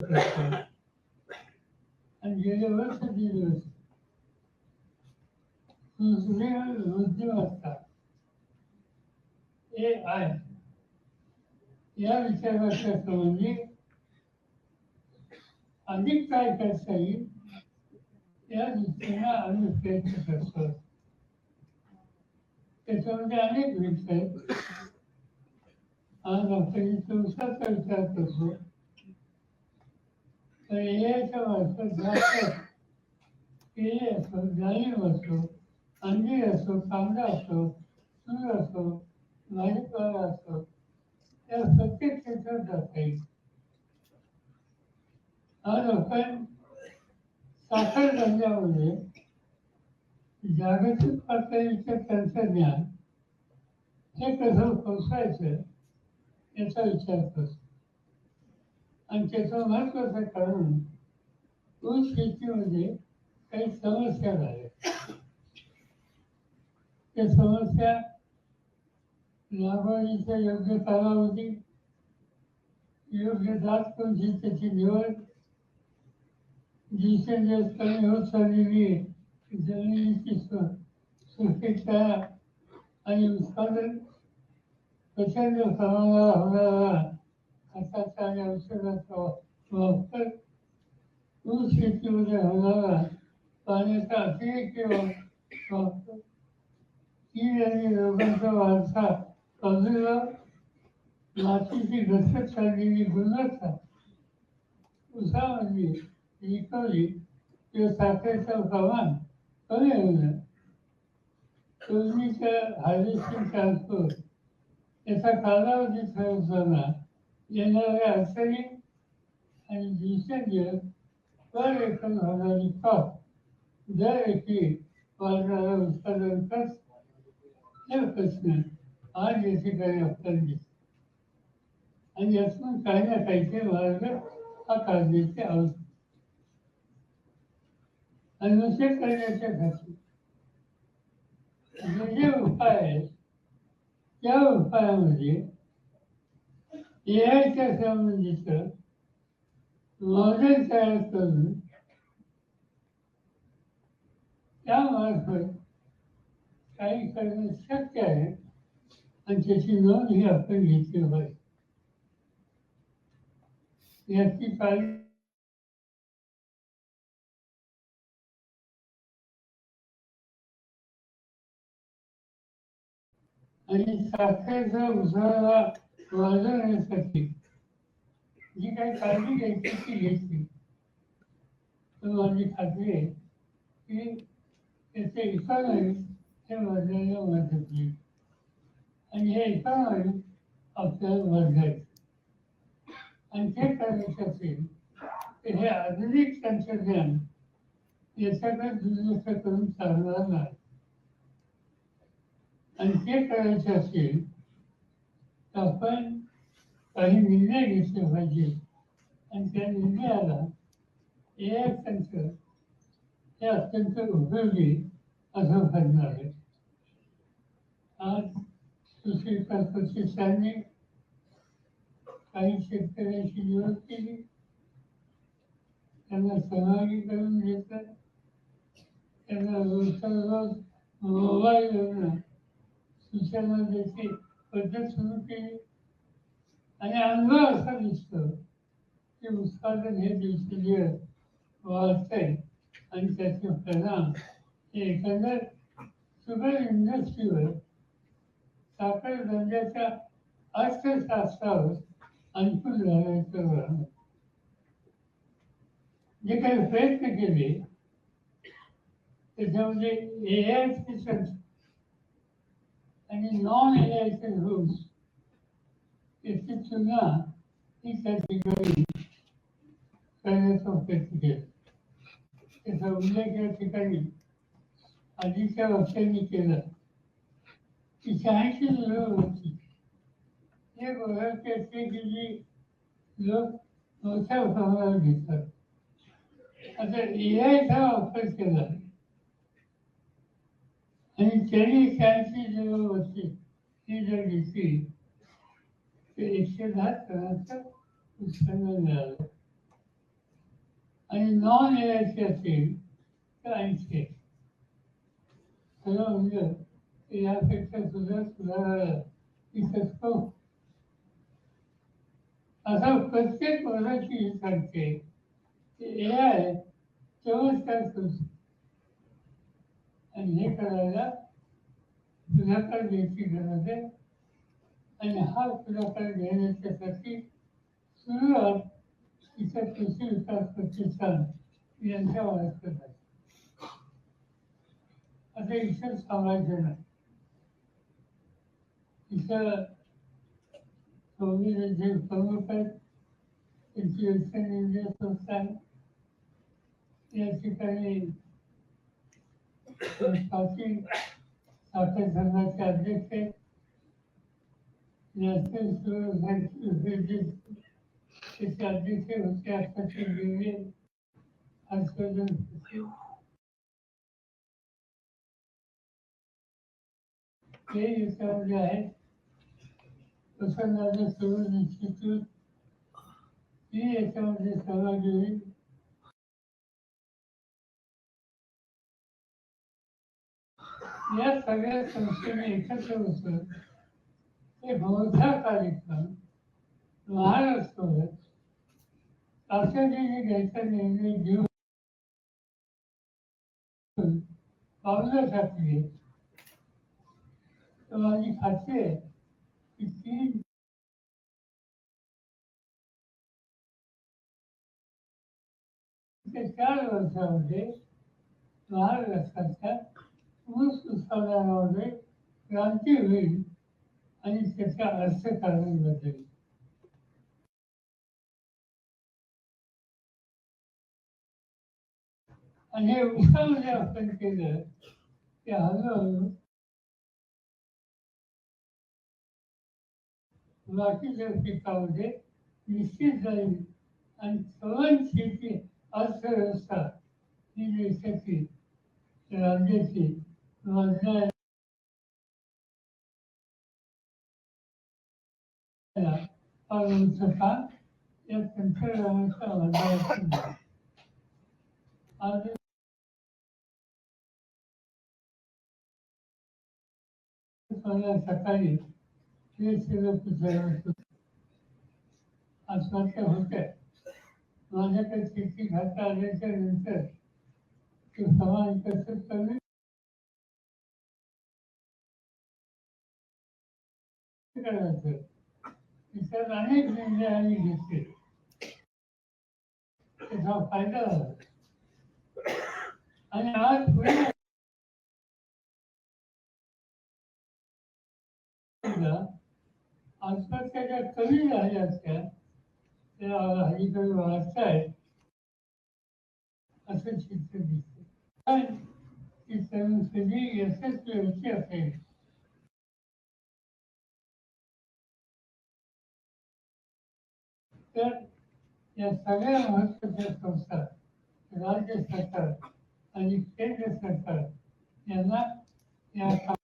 आणि गेले वर्ष दीड वर्ष दुसरे बुद्धिमत्ता ए आय या विचाराच्या संबंधी अधिक काय करता येईल या दृष्टीनं आम्ही प्रयत्न करतो त्याच्यामध्ये अनेक विषय आहेत आज आपण तुमचाचा विचार करतो? तर याच्या मार्फत जास्त केळी असो डाळिंब असो अंजीर असो कांदा असो सूर असो भाजीपाला असो त्या प्रत्येक क्षेत्रात जाता येईल आज आपण साखर धंद्यामध्ये जागतिक पातळीचे तंत्रज्ञान हे कसं पोचवायचं याचा विचार करतो. आणि त्याचं महत्वाचं कारण ऊस शेतीमध्ये काही समस्या झाल्या. त्या समस्या लागवडीचा योग्य कालावधी योग्य जात कोणती त्याची निवड दिवसेंदिवस कमी होत चाललेली जमिनीची सु सुपीकता आणि उत्पादन प्रचंड प्रमाणावर होणारा आता आणि औषधाचा वापर ऊस शेतीमध्ये होणारा पाण्याचा अतिरेकी किंवा वापर कीड आणि रोगांचा वारसा प्रादुर्भाव मातीची घसत चाललेली गुणवत्ता ऊसामध्ये रिकव्हरी किंवा साखरेचं प्रमाण कमी होणं तोडणीचं हार्वेस्टिंग ट्रान्सपोर्ट याचा कालावधी ठरवताना येणाऱ्या अडचणी आणि दिवसेंदिवस पर एकर होणारी कॉप दर एकी वाढणारा उत्पादन खर्च हे प्रश्न आज या ठिकाणी आपल्याला दिसतो आणि यातून काही ना काहीचे मार्ग हा काढण्याची आवश्यक आणि नुसते करण्याच्या खाती हे जे उपाय आहेत त्या उपायामध्ये एआयच्या संबंधीचं मॉडेल तयार करून त्यामार्फत काही करणं शक्य आहे आणि त्याची नोंद ही आपण घेतली पाहिजे. याची काळजी आणि साखरेचा उसाला वाढवण्यासाठी जी काही काळजी घ्यायची ती घेतली तर माझी खात्री आहे की त्याचे इकॉनॉमी हे वाढवायला मदत होईल. आणि हे इकॉनॉमी आपल्याला वाढवायचं आणि ते करायचं असेल तर हे आधुनिक तंत्रज्ञान याच्याकडे दुर्लक्ष करून चालणार नाही. आणि ते करायचे असेल आपण काही निर्णय घेतले पाहिजे. आणि त्या निर्णयाला ए आय तंत्र हे अत्यंत उपयोगी असं ठरणार आहे. आज कृषी प्रतिष्ठानने काही शेतकऱ्यांची निवड केली. त्यांना सहभागी करून घेतलं. त्यांना रोजचा रोज मोबाईलवरनं सूचना द्यायची पद्धत सुरू केली आणि अनुभव असा दिसतो की उत्पादन हे दिवसेंदिवस वाढतंय आणि त्याचे परिणाम हे एकंदर शुगर इंडस्ट्रीवर साखर धंद्याच्या अर्थशास्त्रावर अनुकूल झाल्याचं वळण. जे काही प्रयत्न केले त्याच्यामध्ये ए आय नॉन ए आयचे रूल्स याची तुलना ही त्या ठिकाणी करण्याचा प्रयत्न केला त्याचा उल्लेख या ठिकाणी आधीच्या वर्षांनी केला की शहाऐंशी होती हे गोव्याचे असते की जी लोक मोठ्या प्रमाणावर घेतात आता ए आयचा वापर केला आणि त्यांनी त्यांची जेव्हा होती ती जर घेतली तर एकशे दहा टनाचं उत्पन्न मिळालं. आणि नॉन एआयची असेल तर ऐंशी खरं म्हणजे यापेक्षा सुद्धा सुधारायला दिसतो हो. असा प्रत्येक वर्गाची सांगते की ए आय चोवीस तास शकतो आणि हे करायला पुढाकार घ्यायची गरज आहे. आणि हा पुढाकार घेण्याच्यासाठी सुरुवात इथं कृषी विकास प्रतिष्ठान यांच्या वारसात आहे. आता ईश्वर सांगायचं नाही इथं संविधानचे प्रमुख आहेत त्यांची वेस्टर्न इंडिया संस्था आहे. या ठिकाणी प्राचीन साखर संघाचे अध्यक्ष नॅशनल स्टुडंट अध्यक्ष होते याच्यामध्ये आहेत. सुरू इन्स्टिट्यूट. ही याच्यामध्ये सहभागी होईल. या सगळ्या संस्थेने एकत्र बसून ते मोठा कार्यक्रम महाराष्ट्रावर तातडीने घ्यायचा निर्णय घेऊन पावलं टाकली. तर माझी खात्री आहे की ती ते चार वर्षामध्ये महाराष्ट्राच्या ऊस उत्पादनामध्ये क्रांती होईल आणि त्याच्या अर्थकारण बदलेल. आणि हे जे आपण केलं ते हळूहळू बाकीच्या पिकामध्ये निश्चित जाईल आणि सर्वांची अर्थव्यवस्था ही देशाची राज्याची वाढणार पारदर्शकता या तंत्रज्ञानाचा वापर आज मला सकाळी ते सगळं पुसायला होतं. आत्महत्या होत्या माझ्याकडे शेती खाता आल्याच्या नंतर ते समाज कसं कमी करायचं. त्याच्यात अनेक निर्णय आम्ही घेतले. त्याचा फायदा झाला. आणि आज पुढे आत्महत्या ज्या कमी झाल्या असत्या. त्या अलीकडे वाढतायत असं चित्र दिसतं पण ती तरुण पिढी यशस्वी होती असेल. तर या सगळ्या महत्त्वाच्या संस्था राज्य सरकार आणि केंद्र सरकार यांना या